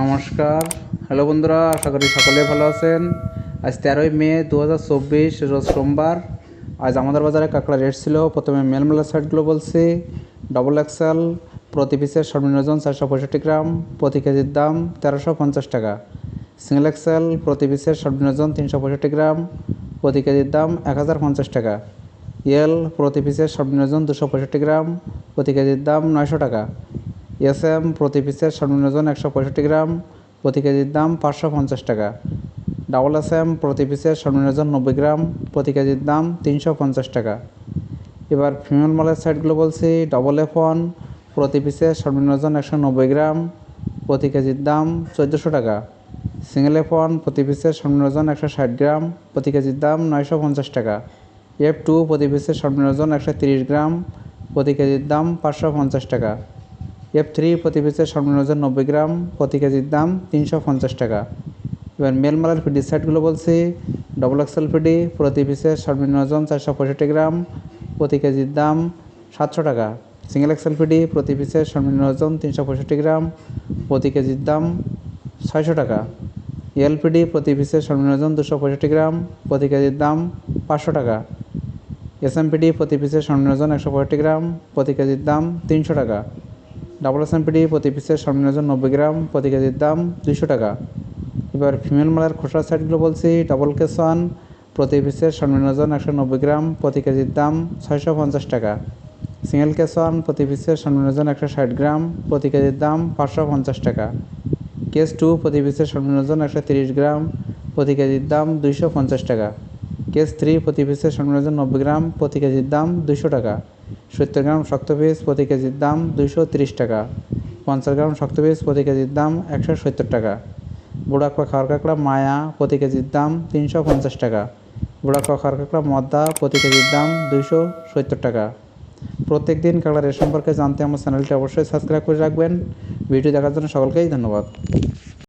নমস্কার। হ্যালো বন্ধুরা, আশা করি সকলে ভালো আছেন। আজ তেরোই মে দু হাজার চব্বিশ, রোজ সোমবার। আজ আমাদের বাজারে কাঁকড়া রেট ছিল, প্রথমে মেলমেলা সাইডগুলো বলছি। ডবল এক্সেল প্রতি পিসের সর্বনিম্ন ওজন চারশো পঁয়ষট্টি গ্রাম, প্রতি কেজির দাম তেরোশো পঞ্চাশ টাকা। সিঙ্গেল এক্সেল প্রতি পিসের সর্বনিম্ন ওজন তিনশো পঁয়ষট্টি গ্রাম, প্রতি কেজির দাম এক হাজার পঞ্চাশ টাকা। এল প্রতি পিসের সর্বনিম্ন ওজন দুশো পঁয়ষট্টি গ্রাম, প্রতি কেজির দাম নয়শো টাকা। এস এম প্রতি পিসের সর্বনিম্ন ওজন একশো পঁয়ষট্টি গ্রাম, প্রতি কেজির দাম পাঁচশো পঞ্চাশ টাকা। ডাবল এস এম প্রতি পিসের সর্বনিম্ন ওজন নব্বই গ্রাম, প্রতি কেজির দাম তিনশো পঞ্চাশ টাকা। এবার ফিমেল মালের সাইডগুলো বলছি, ডবল এফ ওয়ান, প্রতি পিসের সর্বনিম্ন ওজন একশো নব্বই গ্রাম, প্রতি কেজির দাম চোদ্দোশো টাকা। সিঙ্গেল এফ ওয়ান, প্রতি পিসের সর্বনিম্ন ওজন একশো ষাট গ্রাম, প্রতি কেজির দাম নয়শো পঞ্চাশ টাকা। এফ টু, প্রতি পিসের সর্বনিম্ন ওজন একশো তিরিশ গ্রাম, প্রতি কেজির দাম পাঁচশো পঞ্চাশ টাকা। এফ থ্রি প্রতি পিসের সর্বনিম্ন ওজন নব্বই গ্রাম, প্রতি কেজির দাম তিনশো পঞ্চাশ টাকা। এবার মেল মালের পিডি সাইটগুলো বলছি। ডবল এক্সেল পিডি প্রতি পিসের সর্বনিম্ন ওজন চারশো পঁয়ষট্টি গ্রাম, প্রতি কেজির দাম সাতশো টাকা। সিঙ্গেল এক্সেল পিডি প্রতি পিসের সর্বনিম্ন ওজন তিনশো পঁয়ষট্টি গ্রাম, প্রতি কেজির দাম ছয়শো টাকা। এলপিডি প্রতি পিসের সর্বনিম্ন ওজন দুশো পঁয়ষট্টি গ্রাম, প্রতি কেজির দাম পাঁচশো টাকা। এসএমপিডি প্রতি পিসের সর্বনিম্ন ওজন একশো পঁয়ষট্টি গ্রাম, প্রতি কেজির দাম তিনশো টাকা। ডাবল এসএমপিডি প্রতি পিসের সর্বনিম্ন ওজন নব্বই গ্রাম, প্রতি কেজির দাম দুইশো টাকা। এবার ফিমেল মালার খোসা সাইডগুলো বলছি ডাবল কেস ওয়ান প্রতি পিসের সর্বনিম্ন ওজন একশো নব্বই গ্রাম, প্রতি কেজির দাম ছয়শো পঞ্চাশ টাকা। সিঙ্গেল কেস ওয়ান প্রতি পিসের সর্বনিম্ন ওজন একশো ষাট গ্রাম, প্রতি কেজির দাম পাঁচশো পঞ্চাশ টাকা। কেস টু প্রতি পিসের সর্বনিম্ন ওজন একশো তিরিশ গ্রাম, প্রতি কেজির দাম দুইশো পঞ্চাশ টাকা। কেস থ্রি প্রতি পিসের সর্বনিম্ন ওজন নব্বই গ্রাম, প্রতি কেজির দাম দুইশো টাকা। সত্তর গ্রাম শক্ত পিস প্রতি কেজির দাম দুইশো তিরিশ টাকা। পঞ্চাশ গ্রাম শক্ত পিস প্রতি কেজির দাম একশো সত্তর টাকা। বুড়াকুয়া খাওয়ার কাঁকড়া মায়া প্রতি কেজির দাম তিনশো পঞ্চাশ টাকা। বুড়াকুয়া খাওয়ার কাঁকড়া মদ্দা প্রতি কেজির দাম দুইশো সত্তর টাকা। প্রত্যেক দিন কাঁকড়া রেট সম্পর্কে জানতে আমার চ্যানেলটি অবশ্যই সাবস্ক্রাইব করে রাখবেন। ভিডিও দেখার জন্য সকলকেই ধন্যবাদ।